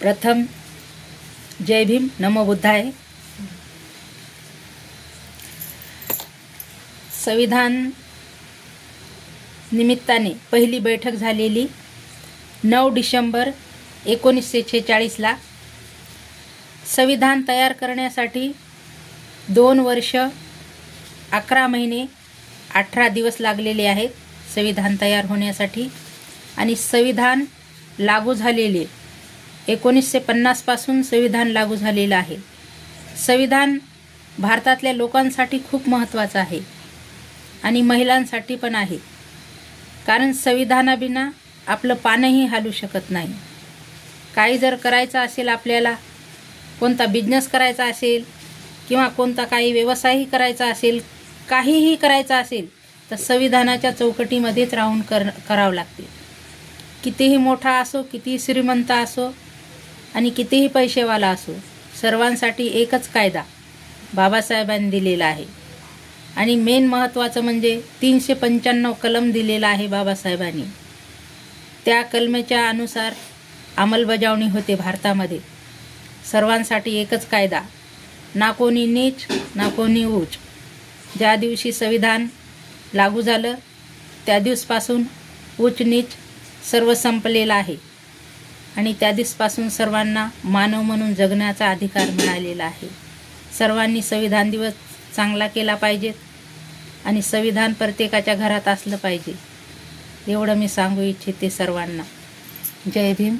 प्रथम जय भीम नमो बुद्धाय. संविधान निमित्ताने पहिली बैठक झालेली नऊ डिसेंबर एकोणीसशे छेचाळीसला. संविधान तयार करण्यासाठी दोन वर्ष अकरा महिने अठरा दिवस लागलेले आहेत संविधान तयार होण्यासाठी. आणि संविधान लागू झालेले. एकोणीसशे पन्नासपासून संविधान लागू झालेलं आहे. संविधान भारतातल्या लोकांसाठी खूप महत्त्वाचं आहे आणि महिलांसाठी पण आहे. कारण संविधानाबिना आपलं पानही हालू शकत नाही. काही जर करायचं असेल आपल्याला कोणता बिझनेस करायचा असेल किंवा कोणता काही व्यवसायही करायचा असेल काहीही करायचं असेल तर संविधानाच्या चौकटीमध्येच राहून कर करावं लागते. कितीही मोठा असो कितीही श्रीमंत असो आणि कितीही पैसेवाला असो सर्वांसाठी एकच कायदा बाबासाहेबांनी दिलेला आहे. आणि मेन महत्त्वाचं म्हणजे तीनशे पंच्याण्णव कलम दिलेला आहे बाबासाहेबांनी. त्या कलमेच्या अनुसार अंमलबजावणी होते भारतामध्ये. सर्वांसाठी एकच कायदा. ना कोणी नीच ना कोणी ऊच ज्या दिवशी संविधान लागू झालं त्या दिवसपासून ऊच नीच सर्व संपलेलं आहे. आणि त्या दिवसपासून सर्वांना मानव म्हणून जगण्याचा अधिकार मिळालेला आहे. सर्वांनी संविधान दिवस चांगला केला पाहिजे आणि संविधान प्रत्येकाच्या घरात असलं पाहिजे. एवढं मी सांगू इच्छिते सर्वांना. जय भीम.